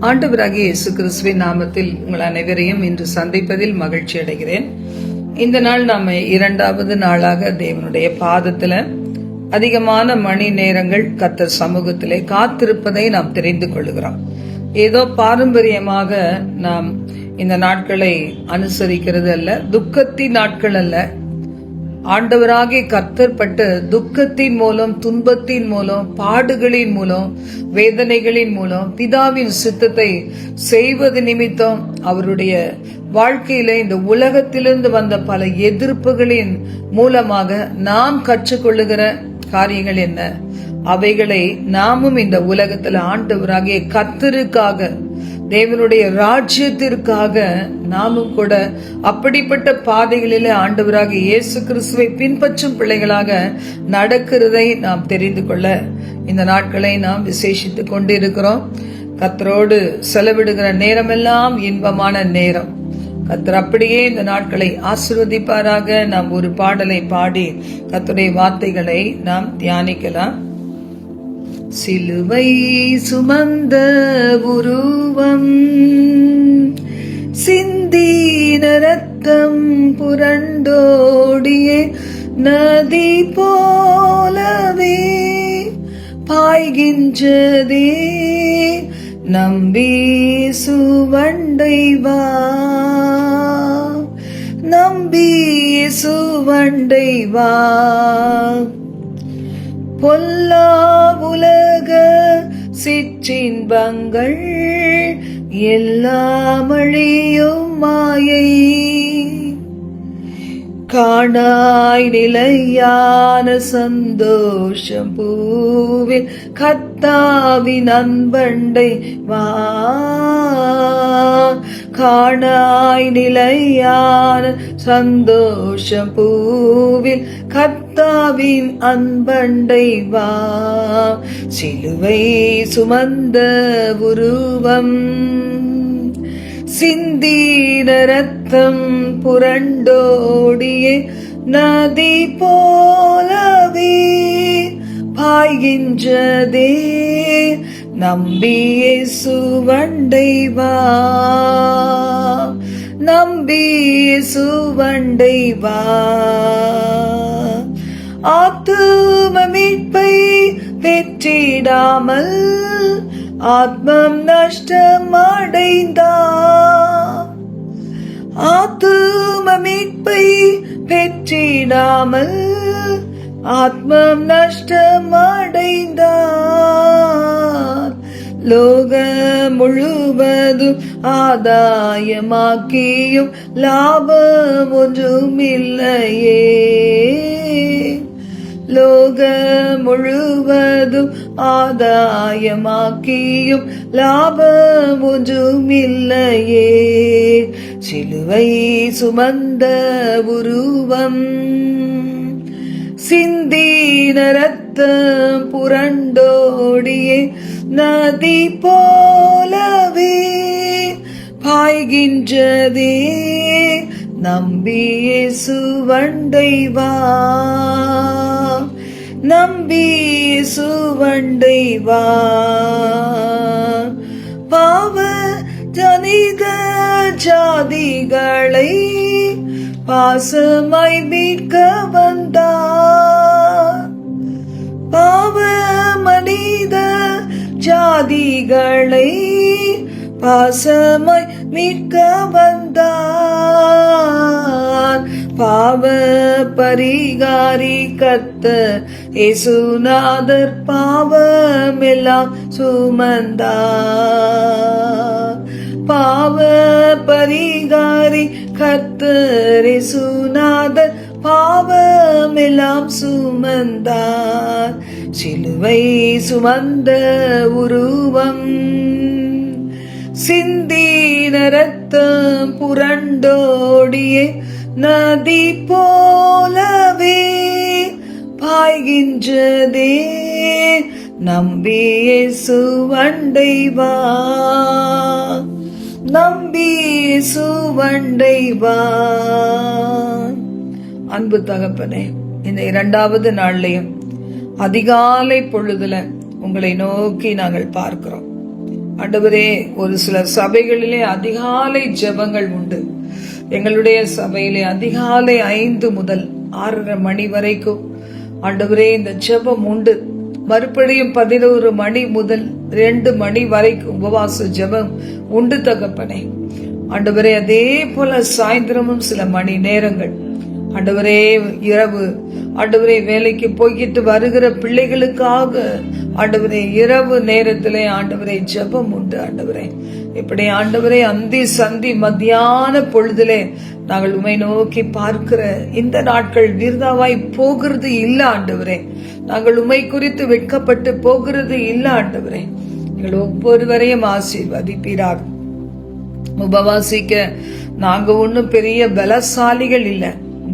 ஆண்டவராகிய இயேசு கிறிஸ்துவின் நாமத்தில் உங்கள் அனைவரையும் இன்று சந்திப்பதில் மகிழ்ச்சி அடைகிறேன். இந்த நாள் நாம் இரண்டாவது நாளாக தேவனுடைய பாதத்துல அதிகமான மணி நேரங்கள் கத்தர் சமூகத்திலே காத்திருப்பதை நாம் தெரிந்து கொள்கிறோம் ஏதோ பாரம்பரியமாக நாம் இந்த நாட்களை அனுசரிக்கிறது அல்ல துக்கத்தின் நாட்கள் அல்ல ஆண்டவராகி கர்த்தர்பட்ட துக்கத்தின் மூலம் துன்பத்தின் மூலம் பாடுகளின் மூலம் வேதனைகளின் மூலம் பிதாவின் சித்தத்தை செய்வது நிமித்தம் அவருடைய வாழ்க்கையில இந்த உலகத்திலிருந்து வந்த பல எதிர்ப்புகளின் மூலமாக நாம் கற்றுக்கொள்ளுகிற காரியங்கள் என்ன? அவைகளை நாமும் இந்த உலகத்துல ஆண்டவராகிய கத்தருக்காக தேவனுடைய ராஜ்யத்திற்காக நாமும் கூட அப்படிப்பட்ட பாதைகளிலே ஆண்டவராக இயேசு கிறிஸ்துவை பின்பற்றும் பிள்ளைகளாக நடக்கிறதை நாம் தெரிந்து கொள்ள இந்த நாட்களை நாம் விசேஷித்துக் கொண்டிருக்கிறோம். கத்தரோடு செலவிடுகிற நேரமெல்லாம் இன்பமான நேரம். கத்தர் அப்படியே இந்த நாட்களை ஆசிர்வதிப்பாராக. நாம் ஒரு பாடலை பாடி கத்தருடைய வார்த்தைகளை நாம் தியானிக்கலாம். சிலுவை சுமந்த உருவம் சிந்தீன ரத்தம் புரண்டோடிய நதி போலவே பாய்கின்றதே. நம்பி சுவண்டைவா நம்பி சுவண்டைவா பொல்லா உலக சிற்றின்பங்கள் எல்லாம் அழியும் மாயை. காணாய் நிலையான சந்தோஷம் பூவில் கத்தாவின் அன்பண்டை வா. காணாய் நிலையான சந்தோஷம் பூவில் கத்தாவின் அன்பண்டை வா. சிலுவை சுமந்த உருவம் சிந்தீன ரத்தம் புரண்டோடியே நதி போலவே பாய்கின்றதே. நம்பியே சுவண்டைவா நம்பியே சுவண்டைவா ஆத்தும மீட்பை பெற்றிடாமல் ஆத்மம் நஷ்டமடைந்தா ஆத்தும மீட்பை பெற்றிடாமல் ஆத்மம் நஷ்டமடைந்தார் லோக முழுவதும் ஆதாயமாக்கியும் லாபம் ஒன்றும் இல்லையே முழுவதும் ஆதாயமாக்கியும் லாபம் ஒன்றுமில்லையே சிலுவை சுமந்த உருவம் சிந்தீன ரத்தம் புரண்டோடியே நதி போலவே பாய்கின்றதே நம்பியே சுவண்டை வா நம்பி சுவண்டை வா பாவ ஜனித ஜாதிகளை பாசமாய் மீட்க வந்தார் பாவ மனித ஜாதிகளை பாசமாய் மீட்க வந்தார் பாவ பரிகாரி கத்த இசுநாதர் பாவமெல்லாம் சுமந்தா. பாவ பரிகாரி கத்தர் இசுநாதர் பாவமெல்லாம் சுமந்தார் சிலுவை சுமந்த உருவம் சிந்தீன ரத்தம் புரண்டோடியே நதி போலவே பாய்கின்றதே. நம்பியே சுவண்டைவா நம்பியே சுவண்டைவா அன்பு தகப்பனே இந்த இரண்டாவது நாள்லையும் அதிகாலை பொழுதுல உங்களை நோக்கி நாங்கள் பார்க்கிறோம். ஆண்டவரே ஒரு சில சபைகளிலே அதிகாலை ஜெபங்கள் உண்டு. எங்களுடைய சபையிலே அதிகாலை ஐந்து முதல் ஆறரை மணி வரைக்கும் ஆண்டவரே இந்த ஜெபம் உண்டு. மறுபடியும் பதினோரு மணி முதல் ரெண்டு மணி வரைக்கும் உபவாச ஜெபம் உண்டு தகப்பனே. ஆண்டவரே அதே போல சாயந்தரமும் சில மணி நேரங்கள். ஆண்டவரே இரவு ஆண்டவரே வேலைக்கு போய்கிட்டு வருகிற பிள்ளைகளுக்காக ஆண்டவரே இரவு நேரத்திலே ஆண்டவரே ஜெபம் உண்டு ஆண்டவரே. இப்படி ஆண்டவரே அந்தி சந்தி மத்தியான பொழுதிலே நாங்கள் உமை நோக்கி பார்க்கிற இந்த நாட்கள் விருதாவாய் போகிறது இல்ல ஆண்டவரே. நாங்கள் உமை குறித்து வெட்கப்பட்டு போகிறது இல்ல ஆண்டவரே. நீங்கள் ஒவ்வொருவரையும் ஆசீர்வதிப்பீராக. உபவாசிக்க நாங்க ஒன்றும் பெரிய பலசாலிகள் இல்லை.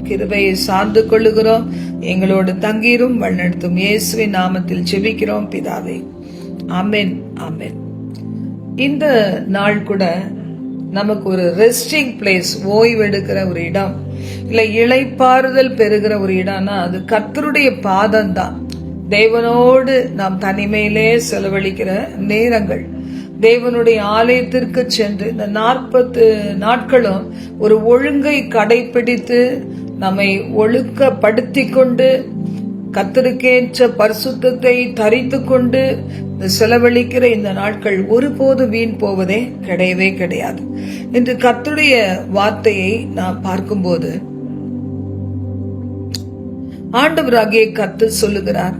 கிருபையை சார்ந்து கொள்ளுகிறோம். எங்களோடு தங்கீரும். வழிநடத்தும். இயேசுவின் நாமத்தில் செபிக்கிறோம். பிதாவே. அமென் அமென் இந்த நாள் கூட நமக்கு ஒரு ரெஸ்டிங் பிளேஸ் ஓய்வெடுக்கிற ஒரு இடம் இல்ல இளைப்பாறுதல் பெறுகிற ஒரு இடம்னா அது கத்தருடைய பாதம் தான் தேவனோடு நாம் தனிமையிலே செலவழிக்கிற நேரங்கள். தேவனுடைய ஆலயத்திற்கு சென்று இந்த நாற்பத்து நாட்களும் ஒரு ஒழுங்கை கடைபிடித்து நம்மை ஒழுக்கப்படுத்தி கொண்டு கத்தருக்கேற்ற பரிசுத்தத்தை தரித்து கொண்டு செலவழிக்கிற இந்த நாட்கள் ஒருபோது வீண் போவதே கிடையவே கிடையாது. இன்று கத்துடைய வார்த்தையை நான் பார்க்கும்போது ஆண்டவராகிய கத்து சொல்லுகிறார்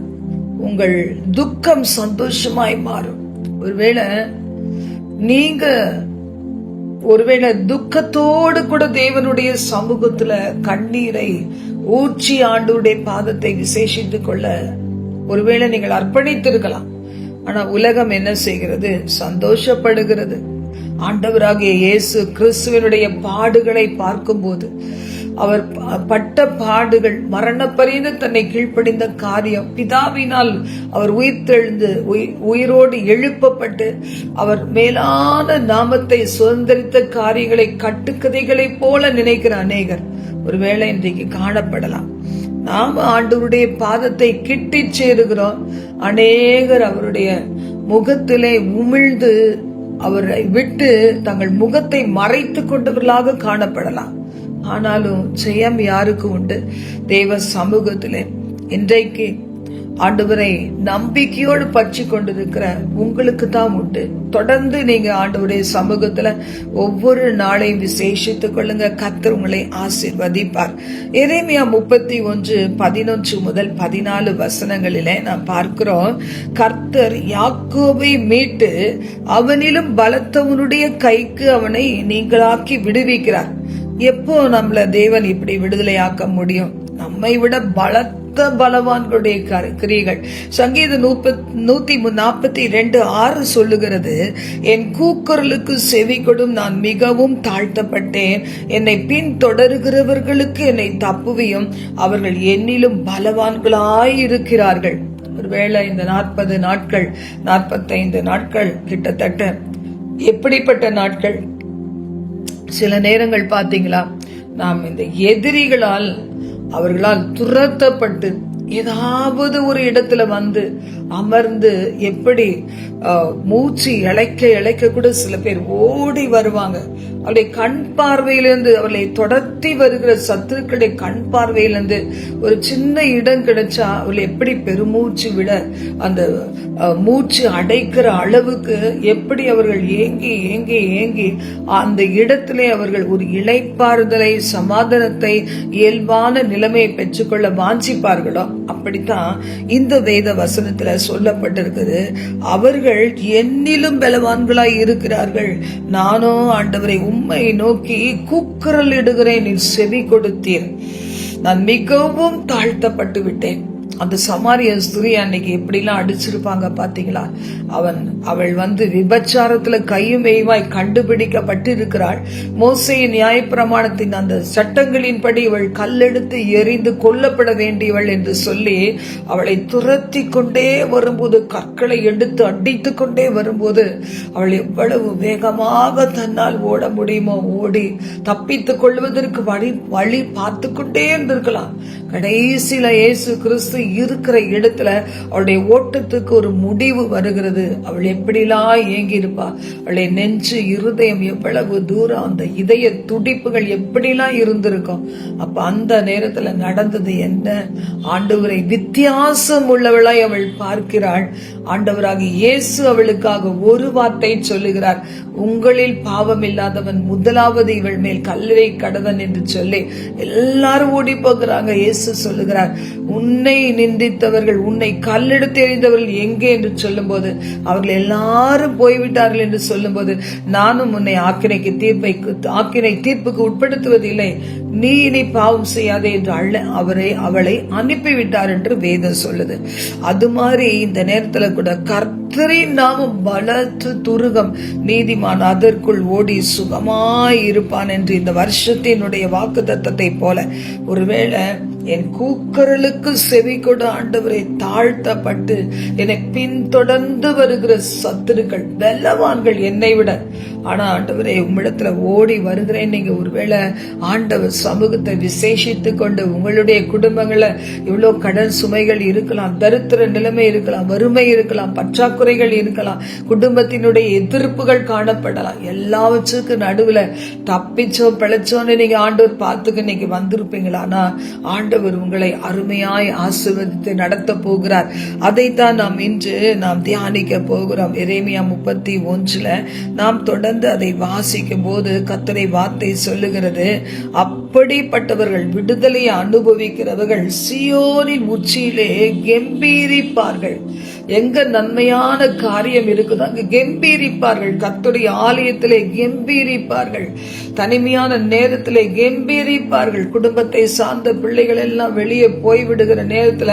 உங்கள் துக்கம் சந்தோஷமாய் மாறும். ஒருவேளை நீங்க ஒருவேளை துக்கத்தோடு கூட தேவனுடைய சமூகத்துல கண்ணீரை ஊற்றி ஆண்டுடைய பாதத்தை விசேஷித்துக் கொள்ள ஒருவேளை நீங்கள் அர்ப்பணித்திருக்கலாம். ஆனா உலகம் என்ன செய்கிறது? சந்தோஷப்படுகிறது. ஆண்டவராகிய இயேசு கிறிஸ்துவனுடைய பாடுகளை பார்க்கும்போது அவர் பட்ட பாடுகள் மரணப்பரியந்த தன்னை கீழ்ப்படிந்த காரியம் பிதாவினால் அவர் உயிர்த்தெழுந்து உயிரோடு எழுப்பப்பட்டு அவர் மேலான நாமத்தை சுதந்திரித்த காரியங்களை கட்டுக்கதைகளைப் போல நினைக்கிற அநேகர். ஒருவேளை இன்றைக்கு காணப்படலாம். நாம ஆண்டவருடைய பாதத்தை கிட்டி சேருகிறோம். அநேகர் அவருடைய முகத்திலே உமிழ்ந்து அவரை விட்டு தங்கள் முகத்தை மறைத்து கொண்டவர்களாக காணப்படலாம். ஆனாலும் ஜெயம் யாருக்கு உண்டு? தேவ சமூகத்திலே. இன்றைக்கு ஆண்டவரை நம்பிக்கையோடு பற்றி கொண்டிருக்கிற உங்களுக்கு தான் உண்டு. தொடர்ந்து நீங்க ஆண்டவருடைய சமூகத்துல ஒவ்வொரு நாளையும் விசேஷித்துக் கொள்ளுங்க. கத்தர் உங்களை ஆசிர்வதிப்பார். எரேமியா முப்பத்தி ஒன்று பதினொன்று முதல் பதினாலு வசனங்களிலே நாம் பார்க்கிறோம். கர்த்தர் யாக்கோவை மீட்டு அவனிலும் பலத்தவனுடைய கைக்கு அவனை நீங்களாக்கி விடுவிக்கிறார். எப்போ நம்மள தேவன் இப்படி விடுதலையாக்க முடியும்? நம்மை விட பலத்த பலவான்களுடைய கிரியைகள். சங்கீத நூத்தி நாற்பத்தி ரெண்டு ஆறு சொல்லுகிறது என் கூக்குரலுக்கு செவி கொடும் நான் மிகவும் தாழ்த்தப்பட்டேன். என்னை பின் தொடருகிறவர்களுக்கு என்னை தப்புவியும். அவர்கள் என்னிலும் பலவான்களாய் இருக்கிறார்கள் ஒருவேளை இந்த நாற்பது நாட்கள் நாற்பத்தைந்து நாட்கள் கிட்டத்தட்ட எப்படிப்பட்ட நாட்கள்? சில நேரங்கள் பாத்தீங்களா நாம் இந்த எதிரிகளால் அவர்களால் துரத்தப்பட்டு ஏதாவது ஒரு இடத்துல வந்து அமர்ந்து எப்படி மூச்சு இழைக்க இழைக்க கூட சில பேர் ஓடி வருவாங்க. அவருடைய கண் பார்வையிலிருந்து அவர்களை தொடர்த்தி வருகிற சத்துருக்களுடைய கண் பார்வையிலிருந்து ஒரு சின்ன இடம் கிடைச்சா அவளை எப்படி பெருமூச்சு விட அந்த மூச்சு அடைக்கிற அளவுக்கு எப்படி அவர்கள் ஏங்கி ஏங்கி ஏங்கி அந்த இடத்திலே அவர்கள் ஒரு இழைப்பாறுதலை சமாதானத்தை இயல்பான நிலைமையை பெற்றுக்கொள்ள வாஞ்சிப்பார்களோ அப்படித்தான் இந்த வேத வசனத்துல சொல்லப்பட்டிருக்குது. அவர்கள் என்னிலும் பலவான்களாய் இருக்கிறார்கள். நானோ ஆண்டவரை உண்மை நோக்கி கூக்குரல் இடுகிறேன் நீ செவி கொடுத்தீர். நான் மிகவும் தாழ்த்தப்பட்டு விட்டேன் அந்த சமாரிய ஸ்திரி அன்னைக்கு எப்படிலாம் அடிச்சிருப்பாங்க பார்த்தீங்களா? அவன் அவள் வந்து விபச்சாரத்தில் கையும் மெய்வாய் கண்டுபிடிக்கப்பட்டு இருக்கிறாள் மோசையின் நியாயப்பிரமாணத்தின் அந்த சட்டங்களின்படி இவள் கல்லெடுத்து எரிந்து கொல்லப்பட வேண்டியவள் என்று சொல்லி அவளை துரத்தி கொண்டே வரும்போது கற்களை எடுத்து அடித்து கொண்டே வரும்போது அவள் எவ்வளவு வேகமாக தன்னால் ஓட முடியுமோ ஓடி தப்பித்துக் கொள்வதற்கு வழி வழி பார்த்து கொண்டே இருந்திருக்கலாம். கடைசியில இயேசு கிறிஸ்து இருக்கிற இடத்துல அவளுடைய ஓட்டத்துக்கு ஒரு முடிவு வருகிறது. அவள் எப்படிலாம் ஏங்கி இருப்பா அவளுடைய நெஞ்சு இருதயம் எவ்வளவு தூரம் அந்த இதய துடிப்புகள் எப்படிலாம் இருந்திருக்கும்? அப்ப அந்த நேரத்துல நடந்தது என்ன? ஆண்டவரை வித்தியாசம் உள்ளவளாய் அவள் பார்க்கிறாள். ஆண்டவராக இயேசு அவளுக்காக ஒரு வார்த்தை சொல்லுகிறார். உங்களில் பாவம் இல்லாதவன் முதலாவது இவள் மேல் கல்லறை கடவன் என்று சொல்லி எல்லாரும் ஓடி போகிறாங்க. இயேசு சொல்லுகிறார் உன்னை நிந்தித்தவர்கள் உன்னை கல்லெடுத்து எறிந்தவர்கள் எங்கே என்று சொல்லும்போது அவர்கள் எல்லாரும் போய்விட்டார்கள் என்று சொல்லும்போது நானும் உன்னை ஆக்கினைக்கு தீர்ப்பை ஆக்கினை தீர்ப்புக்கு உட்படுத்துவதில்லை. நீ இனி பாவம் செய்யாதே என்று அள்ள அவரை அவளை அனுப்பிவிட்டார் என்று வேதம் சொல்லுது. அது மாதிரி இந்த நேரத்துல கூட கர்த்தரின் நாமம் பலத்து துருகம் நீதிமான் அதற்குள் ஓடி சுகமாய் இருப்பான் என்று இந்த வருஷத்தினுடைய வாக்கு தத்தத்தை போல ஒருவேளை என் கூக்கரலுக்கு செவி கொடு ஆண்டவரை தாழ்த்தப்பட்டு என்னை பின்தொடர்ந்து வருகிற சத்துருக்கள் வெல்லவான்கள் என்னை விட ஆனா ஆண்டவரே உம்மிடத்துல ஓடி வருகிறேன். நீங்க ஒருவேளை ஆண்டவர் சமூகத்தை விசேஷித்து கொண்டு உங்களுடைய குடும்பங்களை இவ்வளவு கடன் சுமைகள் இருக்கலாம் தரித்திர நிலைமை இருக்கலாம் வறுமை இருக்கலாம் பற்றாக்குறைகள் இருக்கலாம் குடும்பத்தினுடைய எதிர்ப்புகள் காணப்படலாம். எல்லாவற்றுக்கும் நடுவுல தப்பிச்சோ பிழைச்சோன்னு நீங்க ஆண்டவர் பார்த்துக்கு நீங்க வந்திருப்பீங்களா? ஆனால் ஆண்டவர் உங்களை அருமையாய் ஆசிர்வதித்து நடத்த போகிறார். அதைத்தான் நாம் இன்று நாம் தியானிக்க போகிறோம். எரேமியா முப்பத்தி ஒன்றுல நாம் தொடர் தொடர்ந்து அதை வாசிக்கும் போது கத்தரை வார்த்தை சொல்லுகிறது. அப் அப்படிப்பட்டவர்கள் விடுதலையை அனுபவிக்கிறவர்கள் சியோனின் உச்சியிலே கெம்பீரிப்பார்கள். எங்க நன்மையான காரியம் இருக்குதோ அங்கு கெம்பீரிப்பார்கள். கத்துடைய ஆலயத்திலே கெம்பீரிப்பார்கள். தனிமையான நேரத்திலே கெம்பீரிப்பார்கள். குடும்பத்தை சார்ந்த பிள்ளைகள் எல்லாம் வெளியே போய்விடுகிற நேரத்துல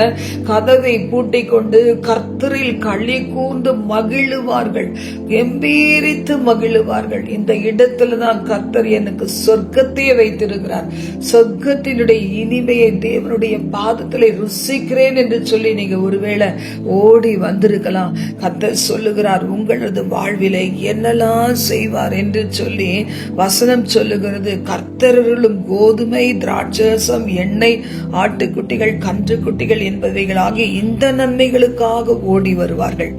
கதவை பூட்டி கொண்டு கர்த்தரில் களி கூர்ந்து மகிழுவார்கள். கெம்பீரித்து மகிழுவார்கள். இந்த இடத்துல தான் கர்த்தர் எனக்கு சொர்க்கத்தையே வைத்திருக்கிறார். சொர்க்கத்தினுடைய இனிமையை தேவனுடைய பாதத்தில் ருசிக்கிறேன் என்று சொல்லி நீங்க ஒருவேளை ஓடி வந்திருக்கலாம். கத்த சொல்லுகிறார் உங்களது வாழ்விலை என்னெல்லாம் செய்வார் என்று சொல்லி வசனம் சொல்லுகிறது. கர்த்தர்களும் கோதுமை திராட்சரசம் எண்ணெய் ஆட்டுக்குட்டிகள் கன்றுக்குட்டிகள் என்பவைகளாகிய இந்த நன்மைகளுக்காக ஓடி வருவார்கள்.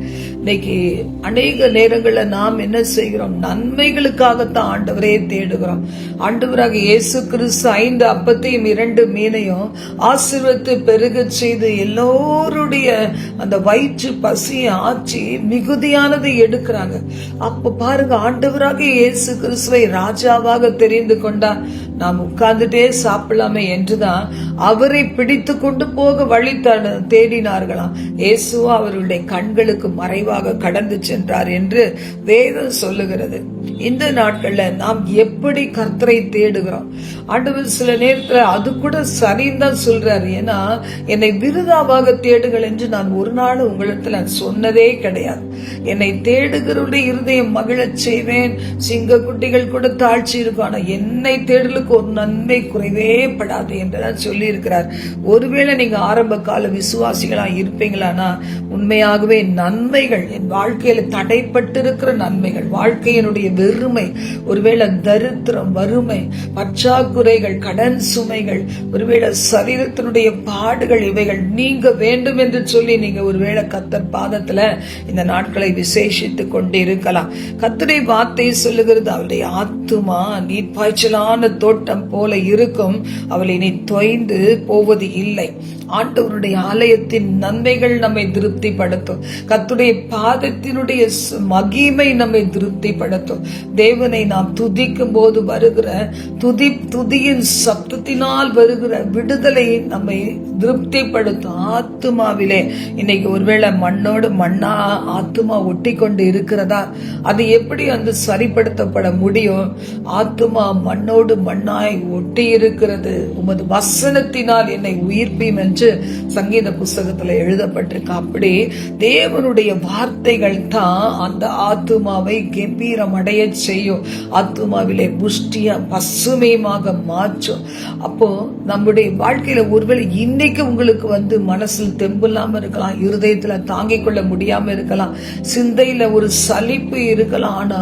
இன்னைக்கு அநேக நேரங்கள்ல நாம் என்ன செய்கிறோம்? நன்மைகளுக்காகத்தான் ஆண்டவரே தேடுகிறோம். ஆண்டவராக இயேசு கிறிஸ்து ஐந்து அப்பத்தையும் இரண்டு மீனையும் ஆசீர்வத்து பெருக செய்து எல்லோருடைய அந்த வயிற்று பசி ஆட்சி மிகுதியானதை எடுக்கிறாங்க. அப்ப பாருங்க ஆண்டவராக இயேசு கிறிஸ்துவை ராஜாவாக தெரிந்து கொண்டா நாம் உட்கார்ந்துட்டே சாப்பிடலாமே என்றுதான் அவரை பிடித்து கொண்டு போக வழி தேடினார்களாம். இயேசுவா அவருடைய கண்களுக்கு மறைவாக கடந்து சென்றார் என்று வேதம் சொல்லுகிறது. இந்த நாட்கள்ல நாம் எப்படி கர்த்தரை தேடுகிறோம்? ஆண்டவர் சில நேரத்துல அது கூட சரின்னு தான் சொல்றாரு. ஏன்னா என்னை விருதாவாக தேடுங்கள் என்று நான் ஒரு நாள் உங்களிடத்துல சொன்னதே கிடையாது. என்னை தேடுகிறவருடைய இருதயம் மகிழச் செய்வேன். சிங்க குட்டிகள் கூட தாழ்ச்சி இருக்கும். ஆனா என்னை தேடலுக்கு உங்களுக்கு ஒரு நன்மை குறைவே படாது என்றுதான் சொல்லி இருக்கிறார் ஒருவேளை நீங்க ஆரம்ப கால விசுவாசிகளா இருப்பீங்களானா உண்மையாகவே நன்மைகள் என் வாழ்க்கையில தடைப்பட்டிருக்கிற நன்மைகள் வாழ்க்கையினுடைய வெறுமை ஒருவேளை தரித்திரம் வறுமை பற்றாக்குறைகள் கடன் சுமைகள் ஒருவேளை சரீரத்தினுடைய பாடுகள் இவைகள் நீங்க வேண்டும் என்று சொல்லி நீங்க ஒருவேளை கத்தர் பாதத்துல இந்த நாட்களை விசேஷித்து கொண்டு இருக்கலாம் கத்தரை வார்த்தை சொல்லுகிறது அவருடைய ஆத்துமா நீர் பாய்ச்சலான தோட்டம் போல இருக்கும். அவள் இனி தொய்ந்து போவது இல்லை. ஆண்டவருடைய ஆலயத்தின் நன்மைகள் நம்மை திருப்திப்படுத்தும். கத்துடைய பாதத்தினுடைய மகிமை நம்மை திருப்திப்படுத்தும். தேவனை நாம் துதிக்கும் போது வருகிற துதி துதியின் சப்தத்தினால் வருகிற விடுதலை நம்மை திருப்திப்படுத்தும் ஆத்துமாவிலே. இன்னைக்கு ஒருவேளை மண்ணோடு மண்ணா ஆத்துமா ஒட்டி கொண்டு இருக்கிறதா? அது எப்படி வந்து சரிப்படுத்தப்பட முடியும்? ஆத்துமா மண்ணோடு மண்ணா நாய் ஒட்டி இருக்கிறது. உமது வசனத்தினால் என்னை உயிர்ப்பீம் என்று சங்கீத புஸ்தகத்துல எழுதப்பட்டிருக்கு. அப்படி தேவனுடைய வார்த்தைகள் தான் அந்த ஆத்துமாவை கம்பீரம் அடைய செய்யும். ஆத்துமாவிலே புஷ்டியா பசுமையுமாக மாற்றும். அப்போ நம்முடைய வாழ்க்கையில ஒருவேளை இன்னைக்கு உங்களுக்கு வந்து மனசில் தெம்பு இல்லாம இருக்கலாம் இருதயத்துல தாங்கிக் கொள்ள முடியாம இருக்கலாம் சிந்தையில ஒரு சலிப்பு இருக்கலாம் ஆனா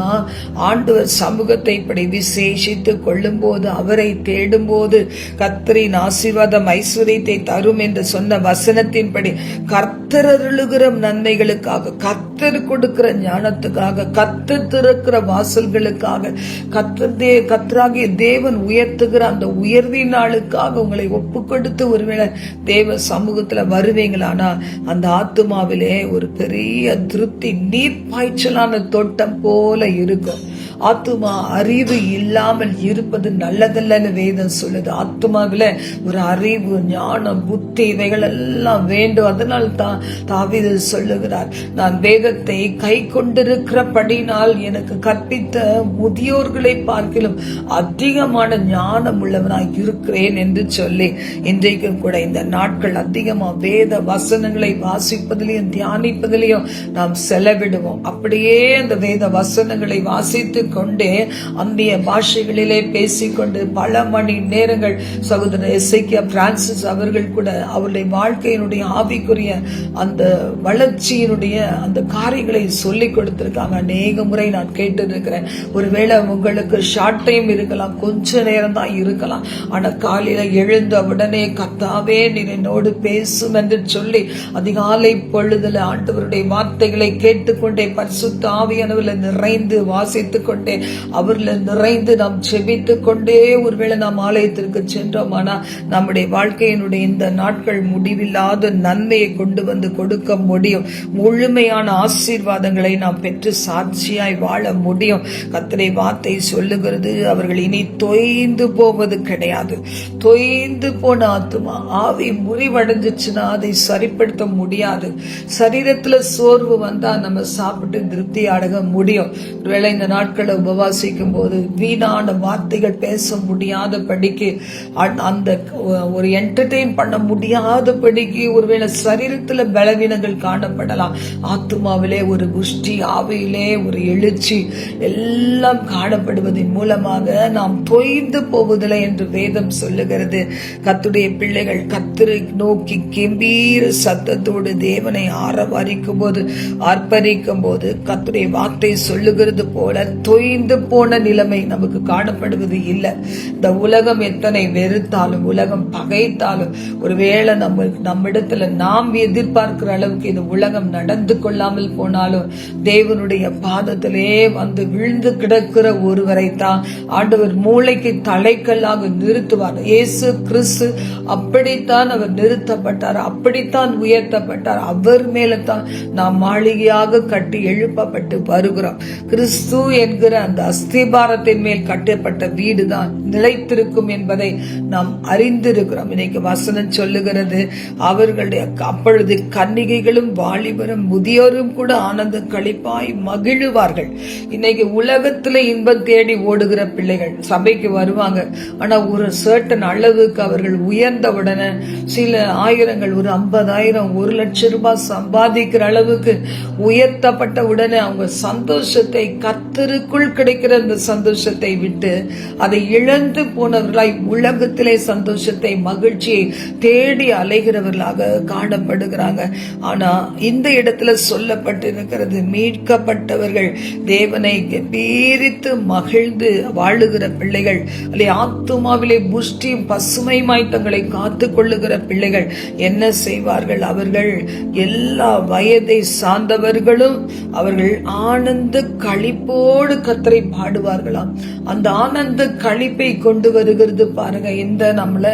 ஆண்டவர் சமூகத்தை இப்படி விசேஷித்து கொள்ளும் போது அவரை தேடும்போது கத்தரின் ஆசீர்வாதம் ஐஸ்வர்யத்தை தரும் என்று சொன்ன வசனத்தின்படி கர்த்தர் அருளுகிற நன்மைகளுக்காக கத்தர் கொடுக்கிற ஞானத்துக்காக கத்து திறக்கிற வாசல்களுக்காக கத்தர் தே கத்தராகிய தேவன் உயர்த்துகிற அந்த உயர்வின் நாளுக்காக உங்களை ஒப்பு கொடுத்து ஒருவேளை தேவ சமூகத்துல வருவீங்களானா அந்த ஆத்துமாவிலே ஒரு பெரிய திருப்தி நீர் பாய்ச்சலான தோட்டம் போல இருக்கும். ஆத்துமா அறிவு இல்லாமல் இருப்பது நல்லதில்லன்னு வேதம் சொல்லுது. ஆத்துமாவில ஒரு அறிவு ஞானம் புத்தி இவைகள் எல்லாம் வேண்டும். அதனால் தான் தாவீது சொல்லுகிறார் நான் வேதத்தை கை கொண்டிருக்கிறபடினால் எனக்கு கற்பித்த முதியோர்களை பார்க்கிலும் அதிகமான ஞானம் உள்ளவனாய் இருக்கிறேன் என்று சொல்லி இன்றைக்கும் கூட இந்த நாட்கள் அதிகமா வேத வசனங்களை வாசிப்பதிலையும் தியானிப்பதிலையும் நாம் செலவிடுவோம். அப்படியே அந்த வேத வசனங்களை வாசித்து கொண்டே அந்நிய பாஷைகளிலே பேசிக்கொண்டு பல மணி நேரங்கள் சகோதரர் எஸ்ஐக்கியா பிரான்சிஸ் அவர்கள் கூட அவருடைய வாழ்க்கையினுடைய ஆவிக்குரிய அந்த வளர்ச்சியினுடைய அந்த காரியங்களை சொல்லி கொடுத்திருக்காங்க. அநேக முறை நான் கேட்டிருக்கிறேன். ஒருவேளை உங்களுக்கு ஷார்ட் டைம் இருக்கலாம் கொஞ்ச நேரம் தான் இருக்கலாம். ஆனால் காலையில் எழுந்த உடனே கத்தாவே நீ என்னோடு பேசும் என்று சொல்லி அதிகாலை பொழுதுல ஆண்டவருடைய வார்த்தைகளை கேட்டுக்கொண்டே பரிசுத்த ஆவியானவர்ல நிறைந்து வாசித்துக் கொண்டே. அவர்ல நிறைந்து நாம் செபித்து கொண்டே ஒருவேளை நாம் ஆலயத்திற்கு சென்றோம். ஆனா நம்முடைய வாழ்க்கையினுடைய இந்த நாட்கள் முடிவில்லாத நன்மையை கொண்டு வந்து கொடுக்க முடியும். முழுமையான ஆசீர்வாதங்களை நாம் பெற்று சாட்சியாய் வாழ முடியும். கத்திரை வார்த்தை சொல்லுகிறது அவர்கள் இனி தொய்ந்து போவது கிடையாது. தொய்ந்து போன ஆத்துமா ஆவி முறிவடைஞ்சிச்சுன்னா அதை சரிப்படுத்த முடியாது. சரீரத்துல சோர்வு வந்தா நம்ம சாப்பிட்டு திருப்தி அடக முடியும். ஒருவேளை இந்த நாட்கள் உபவாசிக்கும் போது வீணான வார்த்தைகள் பேச முடியாதபடிக்கு அந்த ஒரு என்டர்டெயின் பண்ண முடியாதபடிக்கு ஒருவேளை சரீரத்துல பலவீனங்கள் காணப்படலாம். ஆத்துமாவிலே ஒரு குஷ்டி ஆவியிலே ஒரு எழுச்சி எல்லாம் காணப்படுவதன் மூலமாக நாம் தொய்ந்து போவதில்லை என்று வேதம் சொல்லுகிறது. கத்துடைய பிள்ளைகள் கத்திரை நோக்கி கெம்பீர சத்தத்தோடு தேவனை ஆரவாரிக்கும் போது அர்ப்பணிக்கும் போது கத்துடைய வார்த்தை சொல்லுகிறது போல தொய்ந்து போன நிலைமை நமக்கு காணப்படுவது இல்லை. இந்த உலகம் எத்தனை வெறுத்தாலும் உலகம் பகைத்தாலும் ஒருவேளை நம்ம நம்மிடத்துல நாம் எதிர்பார்க்கிற அளவுக்கு இந்த உலகம் நடந்து கொள்ளாமல் போனாலும் தேவனுடைய பாதத்திலே வந்து விழுந்து கிடக்கிற ஒருவரை தான் ஆண்டவர் மூளைக்கு தலைக்கல்லாக நிறுத்துவார். இயேசு கிறிஸ்து அப்படித்தான் அவர் நிறுத்தப்பட்டார் அப்படித்தான் உயர்த்தப்பட்டார். அவர் மேல தான் நாம் மாளிகையாக கட்டி எழுப்பப்பட்டு வருகிறோம். கிறிஸ்து என்கிற அந்த அஸ்திபாரத்தின் மேல் கட்டப்பட்ட வீடு தான் நிலைத்திருக்கும் என்பதை நாம் அறிந்திருக்கிறோம். இன்னைக்கு வசனம் சொல்லுகிறது அவர்களுடைய அப்பொழுது கன்னிகைகளும் வாலிபரும் முதியோரும் கூட ஆனந்த களிப்பாய் மகிழுவார்கள். இன்னைக்கு உலகத்துல இன்பம் தேடி ஓடுகிற பிள்ளைகள் சபைக்கு வருவாங்க. ஆனா ஒரு சர்டன் அளவுக்கு அவர்கள் உயர்ந்த உடனே சில ஆயிரங்கள் ஒரு ஐம்பதாயிரம் ஒரு லட்சம் ரூபாய் சம்பாதிக்கிற அளவுக்கு உயர்த்தப்பட்ட உடனே அவங்க சந்தோஷத்தை நமக்குள் கிடைக்கிற அந்த சந்தோஷத்தை விட்டு அதை இழந்து போனவர்களாய் உலகத்திலே சந்தோஷத்தை மகிழ்ச்சியை தேடி அலைகிறவர்களாக காணப்படுகிறாங்க. ஆனா இந்த இடத்துல சொல்லப்பட்டிருக்கிறது மீட்கப்பட்டவர்கள் தேவனை பீரித்து மகிழ்ந்து வாழுகிற பிள்ளைகள் அல்ல ஆத்துமாவிலே புஷ்டியும் பசுமைமாய் தங்களை காத்து கொள்ளுகிற பிள்ளைகள் என்ன செய்வார்கள்? அவர்கள் எல்லா வயதை சார்ந்தவர்களும் அவர்கள் ஆனந்த களிப்போடு கத்தரை பாடுவார்களாம் அந்த ஆனந்த களிப்பை கொண்டு வருகிறது பாருங்க. இந்த நம்மள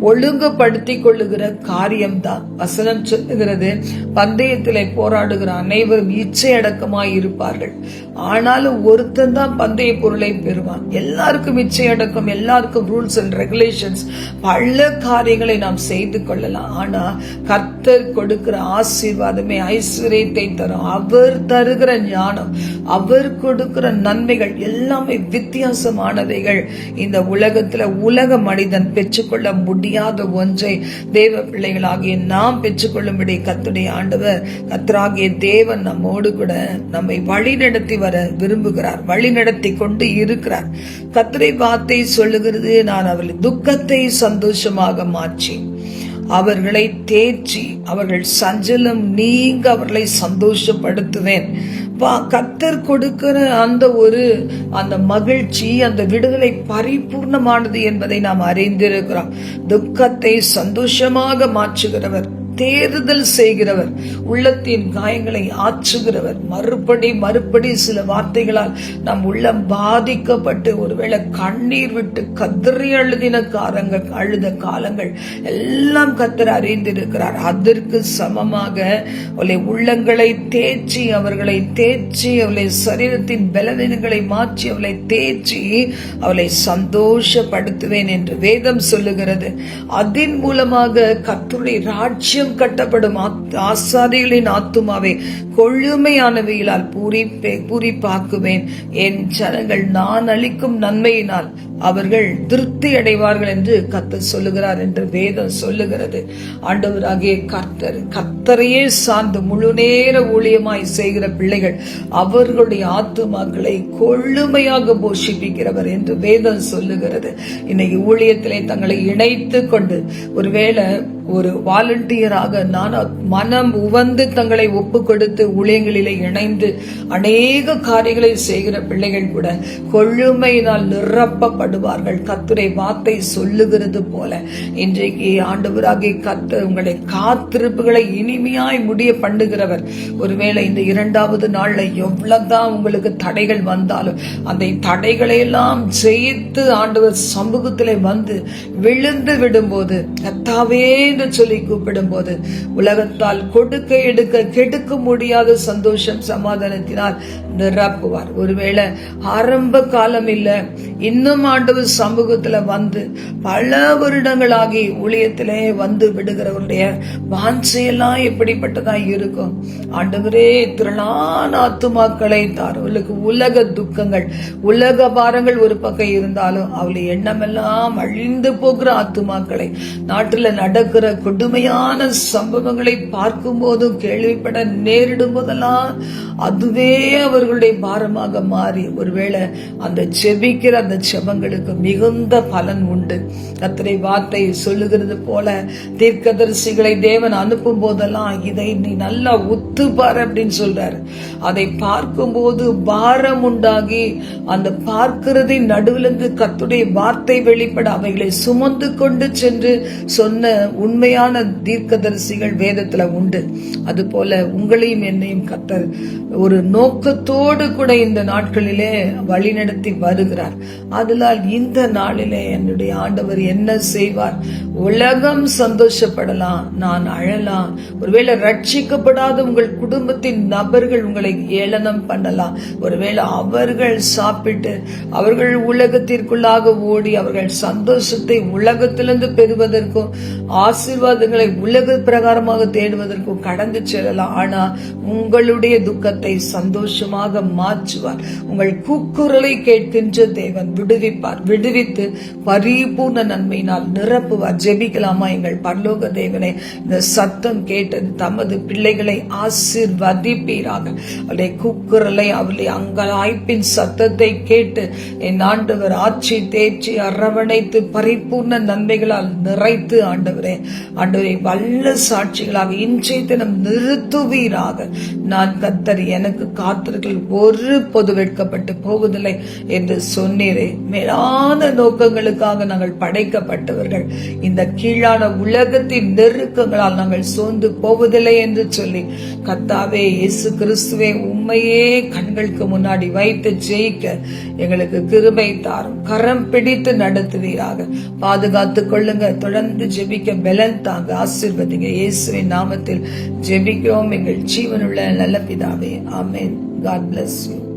ஒழுங்குபடுத்தி கொள்ளுகிற காரியம்தான். வசனம் சொல்லுகிறது பந்தயத்திலே போராடுகிற அனைவரும் இச்சை அடக்கமாய் இருப்பார்கள். ஆனாலும் ஒருத்தன் தான் பந்தய பொருளை பெறுவான். எல்லாருக்கும் இச்சையடக்கம் எல்லாருக்கும் ரூல்ஸ் அண்ட் ரெகுலேஷன்ஸ் பல காரியங்களை நாம் செய்து கொள்ளலாம். ஆனா கர்த்தர் கொடுக்கிற ஆசீர்வாதமே ஐஸ்வர்யத்தை தரும். அவர் தருகிற ஞானம் அவர் கொடுக்கிற நன்மைகள் எல்லாமே வித்தியாசமானவைகள். இந்த உலகத்துல உலக மனிதன் பெற்றுக்கொள்ள முடியாத ஒன்றை தேவ பிள்ளைகளாகிய நாம் பெற்றுக்கொள்ளும்படி கத்துடைய ஆண்டவர் கத்தராகிய தேவன் நம்மோடு கூட நம்மை வழி நடத்தி வர விரும்புகிறார் வழி நடத்தி கொண்டு இருக்கிறார். கத்திரை வார்த்தை சொல்லுகிறது நான் அவர்கள் துக்கத்தை சந்தோஷமாக மாற்றி அவர்களை தேற்றி அவர்கள் சஞ்சலம் நீங்க அவர்களை சந்தோஷப்படுத்துவேன். கத்தர் கொடுக்கிற அந்த ஒரு அந்த மகிழ்ச்சி அந்த விடுதலை பரிபூர்ணமானது என்பதை நாம் அறிந்திருக்கிறோம். துக்கத்தை சந்தோஷமாக மாற்றுகிறவர் தேறுதல் செய்கிறவர். உள்ளத்தின் காயங்களை ஆற்றுகிறவர். மறுபடி மறுபடி சில வார்த்தைகளால் நம் உள்ளம் பாதிக்கப்பட்டு ஒருவேளை கண்ணீர் விட்டு கதறி அழுதின காரங்கள் அழுத காலங்கள் எல்லாம் கத்தர் அறிந்திருக்கிறார். அதற்கு சமமாக அவளை உள்ளங்களை தேய்ச்சி அவர்களை தேய்ச்சி அவளை சரீரத்தின் பலவீனங்களை மாற்றி அவளை தேய்ச்சி அவளை சந்தோஷப்படுத்துவேன் என்று வேதம் சொல்லுகிறது. அதன் மூலமாக கத்துடைய ராஜ்யம் கட்டப்படும் ஆசாரிகளின் ஆத்துமாவை கொழுமையானவைகளால் பூரிப்பே பூரிப்பாக்குவேன். என் ஜனங்கள் நான் அளிக்கும் நன்மையினால் அவர்கள் திருப்தி அடைவார்கள் என்று கத்த சொல்லுகிறார் என்று வேதம் சொல்லுகிறது. ஆண்டவராகிய கர்த்தர் கர்த்தரையே சார்ந்து முழு நேர ஊழியமாய் செய்கிற பிள்ளைகள் அவர்களுடைய ஆத்துமாக்களை கொள்ளுமையாக போஷிப்பிக்கிறவர் என்று வேதம் சொல்லுகிறது. இன்னைக்கு ஊழியத்திலே தங்களை இணைத்து கொண்டு ஒருவேளை ஒரு வாலண்டியராக நான் மனம் உவந்து தங்களை ஒப்பு கொடுத்து ஊழியங்களிலே இணைந்து அநேக காரியங்களை செய்கிற பிள்ளைகள் கூட கொழுமையினால் நிரப்பப்படுவார்கள். கத்துரை வார்த்தை சொல்லுகிறது போல. இன்றைக்கு ஆண்டவராகி கத்து உங்களை காத்திருப்புகளை இனிமையாய் முடிய பண்ணுகிறவர். ஒருவேளை இந்த இரண்டாவது நாள்ல எவ்வளவுதான் உங்களுக்கு தடைகள் வந்தாலும் அந்த தடைகளை எல்லாம் ஜெயித்து ஆண்டவர் சமூகத்திலே வந்து விழுந்து விடும்போது கத்தாவே என்று சொல்லி கூப்பிடும் போது உலகத்தால் கொடுக்க எடுக்க கெடுக்க முடியாத சந்தோஷம் சமாதானத்தினால் நிரப்புவார். ஒருவேளை ஆரம்ப காலம் இல்ல இன்னும் ஆண்டவர் சமூகத்துல வந்து பல வருடங்களாகி ஊழியத்திலே வந்து விடுகிறவருடைய வாஞ்சையெல்லாம் எப்படிப்பட்டதா இருக்கும்? ஆண்டவரே திரளான ஆத்துமாக்களை தார். அவளுக்கு உலக துக்கங்கள் உலக பாரங்கள் ஒரு பக்கம் இருந்தாலும் அவளை எண்ணமெல்லாம் அழிந்து போகிற ஆத்துமாக்களை நாட்டுல நடக்கிற கொடுமையான சம்பவங்களை பார்க்கும் போதும் கேள்விப்பட நேரிடும் போதெல்லாம் அதுவே அவர்களுடைய பாரமாக மாறி ஒருவேளை அந்த செபிக்கிற அந்த செபங்களுக்கு மிகுந்த பலன் உண்டு. அத்தனை வார்த்தை சொல்லுகிறது போல தீர்க்கதரிசிகளை தேவன் அனுப்பும் போதெல்லாம் இதை நீ நல்லா ஒத்து பாரு அப்படின்னு சொல்றாரு. அதை பார்க்கும்போது பாரம் உண்டாகி அந்த பார்க்கிறதின் நடுவிலிருந்து கத்துடைய வார்த்தை வெளிப்பட அவைகளை சுமந்து கொண்டு சென்று சொன்ன உண்மையான தீர்க்கதரிசிகள் வேதத்துல உண்டு. அது போல உங்களையும் என்னையும் கத்தர் ஒரு நோக்கத்தோடு கூட இந்த நாட்களிலே வழிநடத்தி வருகிறார். அதனால் இந்த நாளிலே என்னுடைய ஆண்டவர் என்ன செய்வார்? உலகம் சந்தோஷப்படலாம் நான் அழலாம். ஒருவேளை ரட்சிக்கப்படாத உங்கள் குடும்பத்தின் நபர்கள் உங்களை ஏளனம் பண்ணலாம். ஒருவேளை அவர்கள் சாப்பிட்டு அவர்கள் உலகத்திற்குள்ளாக ஓடி அவர்கள் சந்தோஷத்தை உலகத்திலிருந்து பெறுவதற்கும் ஆசை ஆசீர்வாதங்களை உலக பிரகாரமாக தேடுவதற்கும் கடந்து செல்லலாம். ஆனா உங்களுடைய துக்கத்தை சந்தோஷமாக மாற்றுவார். உங்கள் கூக்குரலை கேட்கின்ற தேவன் விடுவிப்பார். விடுவித்து பரிபூர்ண நன்மையினால் நிரப்புவார். ஜெபிக்கலாமா எங்கள் பரலோக தேவனை? இந்த சத்தம் கேட்டது தமது பிள்ளைகளை ஆசீர்வதிப்பீராக. அவருடைய கூக்குரலை அவருடைய அங்கலாய்ப்பின் சத்தத்தை கேட்டு என் ஆண்டவர் ஆட்சி தேர்ச்சி அரவணைத்து பரிபூர்ண நன்மைகளால் நிறைத்து ஆண்டவரே. ஆண்டவரை வல்ல சாட்சிகளாக இன்றைய தினம் நிறுத்துவீராக. நான் கத்தர் எனக்கு காத்திருக்கிற ஒரு பொது வெட்கப்பட்டு போவதில்லை என்று சொன்னீரே. மேலான நோக்கங்களுக்காக நாங்கள் படைக்கப்பட்டவர்கள். இந்த கீழான உலகத்தின் நெருக்கங்களால் நாங்கள் சோர்ந்து போவதில்லை என்று சொல்லி கத்தாவே இயேசு கிறிஸ்துவே உண்மையே கண்களுக்கு முன்னாடி வைத்து ஜெயிக்க எங்களுக்கு கிருபை தாரும். கரம் பிடித்து நடத்துவீராக. பாதுகாத்துக் கொள்ளுங்க. தொடர்ந்து ஜெபிக்க பலன் தாங்க ஆசிர்வதிங்க. இயேசுவின் நாமத்தில் ஜெபிக்கிறோம். எங்கள் ஜீவனுள்ள நல்ல பிதாவே. ஆமேன். God bless you